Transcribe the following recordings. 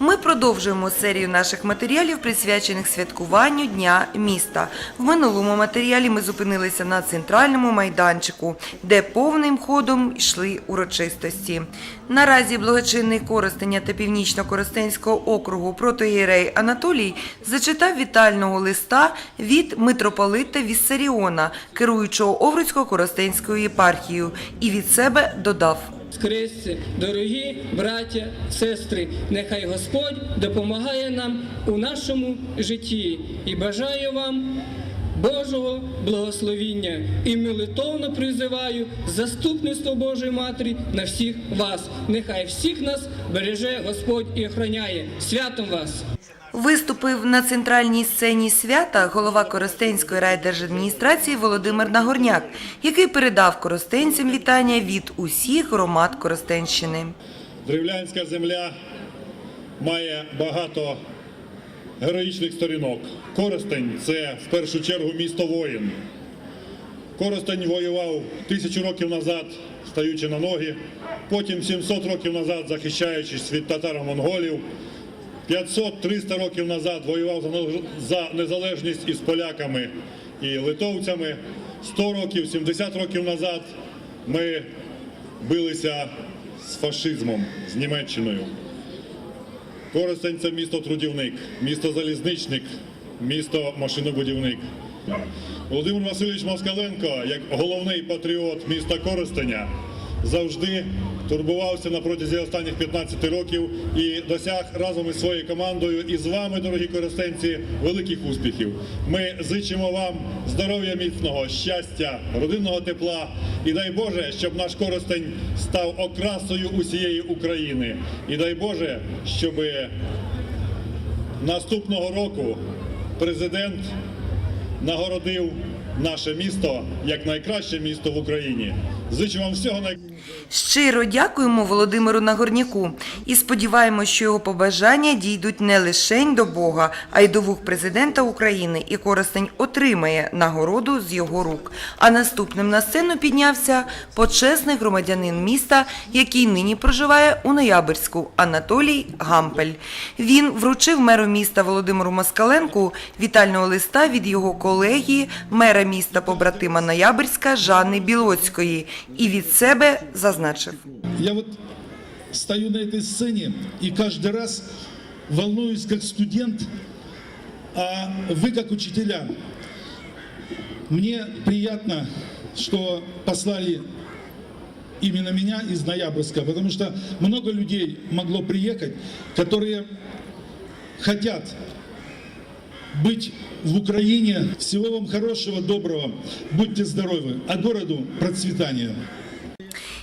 Ми продовжуємо серію наших матеріалів, присвячених святкуванню Дня міста. В минулому матеріалі ми зупинилися на центральному майданчику, де повним ходом йшли урочистості. Наразі благочинний Коростеня та Північно-Коростенського округу протоєрей Анатолій зачитав вітального листа від митрополита Віссаріона, керуючого Овруцько-Коростенською єпархією, і від себе додав. Христі, дорогі браття, сестри, нехай Господь допомагає нам у нашому житті і бажаю вам Божого благословіння і молитовно призиваю заступництво Божої Матері на всіх вас. Нехай всіх нас береже Господь і охороняє. Святом вас! Виступив на центральній сцені свята голова Коростенської райдержадміністрації Володимир Нагорняк, який передав коростенцям вітання від усіх громад Коростенщини. Древлянська земля має багато героїчних сторінок. Коростень це в першу чергу місто воїн. Коростень воював тисячу років назад, стаючи на ноги, потім 700 років назад, захищаючись від татаро-монголів, 500-300 років назад воював за незалежність із поляками і литовцями. 100 років, 70 років назад ми билися з фашизмом, з Німеччиною. Коростень це місто трудівник, місто залізничник, місто машинобудівник. Володимир Васильович Москаленко, як головний патріот міста Коростеня, завжди турбувався на протязі останніх 15 років і досяг разом із своєю командою і з вами, дорогі коростенці, великих успіхів. Ми зичимо вам здоров'я міцного, щастя, родинного тепла і дай Боже, щоб наш Коростень став окрасою усієї України. І дай Боже, щоб наступного року президент нагородив наше місто як найкраще місто в Україні. Зичу вам всього найкращого. Щиро дякуємо Володимиру Нагорняку і сподіваємося, що його побажання дійдуть не лише до Бога, а й до вух президента України. І Коростень отримає нагороду з його рук. А наступним на сцену піднявся почесний громадянин міста, який нині проживає у Ноябрьську Анатолій Гампель. Він вручив меру міста Володимиру Москаленку вітального листа від його колеги, мера міста побратима Ноябрьська Жанни Білоцької, і від себе зазначив. Я вот стою на этой сцене и каждый раз волнуюсь как студент, а вы как учителя. Мне приятно, что послали именно меня из Ноябрьска, потому что много людей могло приехать, которые хотят быть в Украине. Всего вам хорошего, доброго. Будьте здоровы. А городу процветания.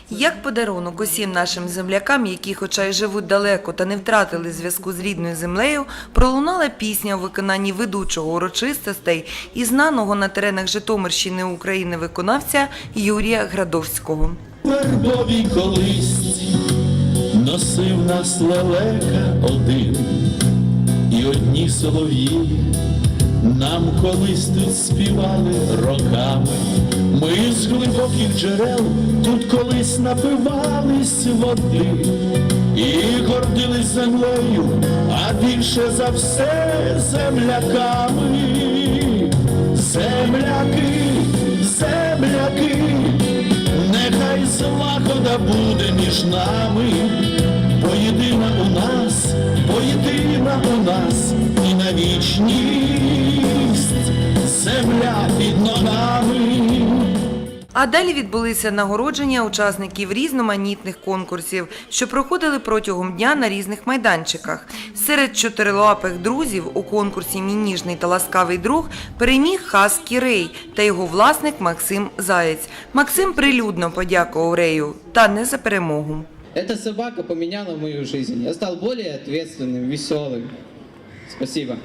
Як подарунок усім нашим землякам, які, хоча й живуть далеко та не втратили зв'язку з рідною землею, пролунала пісня у виконанні ведучого урочистостей і знаного на теренах Житомирщини України виконавця Юрія Градовського. вербовій колисці носив нас лелека один, і одні солов'ї нам колись тут співали роками. Ми з глибоких джерел тут колись напивались води і гордились землею, а більше за все земляками. Земляки, земляки, нехай злагода буде між нами, бо єдина у нас, бо єдина у нас і на вічність А далі відбулися нагородження учасників різноманітних конкурсів, що проходили протягом дня на різних майданчиках. Серед чотирилапих друзів у конкурсі Мій ніжний та ласкавий друг переміг Хаскі Рей та його власник Максим Заєць. Максим прилюдно подякував Рею та не за перемогу. Эта собака поменяла мою жизнь. Я стал более ответственным, веселым. Спасибо.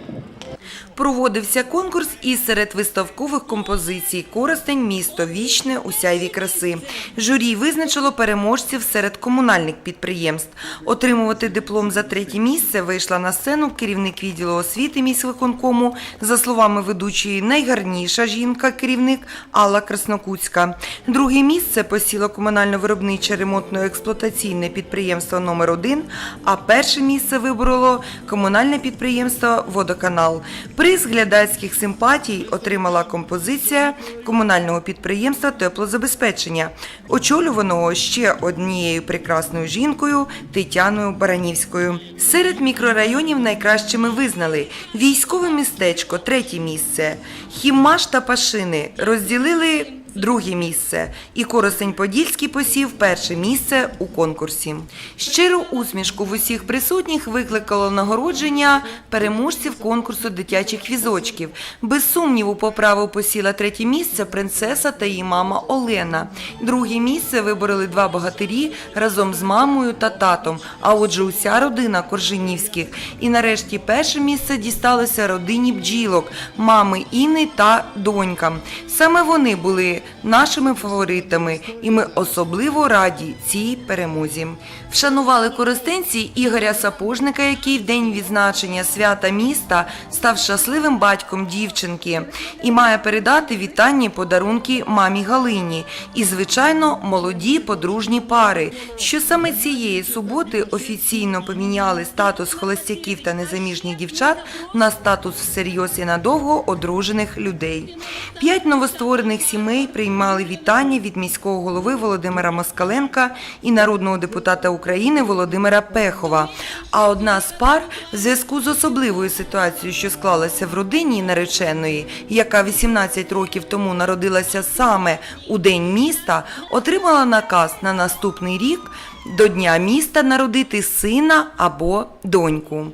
Проводився конкурс із серед виставкових композицій Коростень, місто вічне у сяйві краси. Журі визначило переможців серед комунальних підприємств. Отримувати диплом за третє місце вийшла на сцену керівник відділу освіти міськвиконкому. За словами ведучої, найгарніша жінка, керівник Алла Краснокутська. Друге місце посіло комунально-виробниче ремонтно-експлуатаційне підприємство номер 1 а перше місце вибороло комунальне підприємство Водоканал. Приз глядацьких симпатій отримала композиція комунального підприємства теплозабезпечення, очолюваного ще однією прекрасною жінкою Тетяною Баранівською. Серед мікрорайонів найкращими визнали військове містечко третє місце, Хімаш та Пашини розділили. Друге місце і Коростень Подільський посів перше місце у конкурсі. Щиру усмішку в усіх присутніх викликало нагородження переможців конкурсу дитячих візочків. Без сумніву, по праву посіла третє місце принцеса та її мама Олена. Друге місце вибороли два богатирі разом з мамою та татом. А отже, уся родина Коржинівських. І нарешті перше місце дісталося родині бджілок, мами Інни та донькам. Саме вони були нашими фаворитами, і ми особливо раді цій перемозі. Вшанували користенці Ігоря Сапожника, який в день відзначення свята міста став щасливим батьком дівчинки і має передати вітальні подарунки мамі Галині і, звичайно, молоді подружні пари, що саме цієї суботи офіційно поміняли статус холостяків та незаміжніх дівчат на статус всерйоз і надовго одружених людей. П'ять новостворених сімей приймали вітання від міського голови Володимира Москаленка і народного депутата України Володимира Пехова. А одна з пар в зв'язку з особливою ситуацією, що склалася в родині нареченої, яка 18 років тому народилася саме у день міста, отримала наказ на наступний рік до Дня міста народити сина або доньку.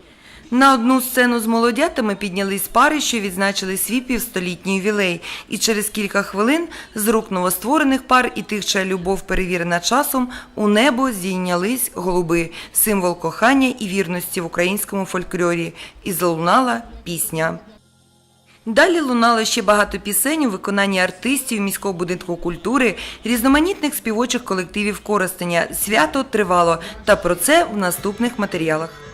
На одну сцену з молодятами піднялись пари, що відзначили свій півстолітній ювілей, і через кілька хвилин з рук новостворених пар і тих, чия любов перевірена часом, у небо зійнялись голуби, символ кохання і вірності в українському фольклорі, і залунала пісня. Далі лунало ще багато пісень у виконанні артистів міського будинку культури, різноманітних співочих колективів Коростеня. Свято тривало, та про це в наступних матеріалах.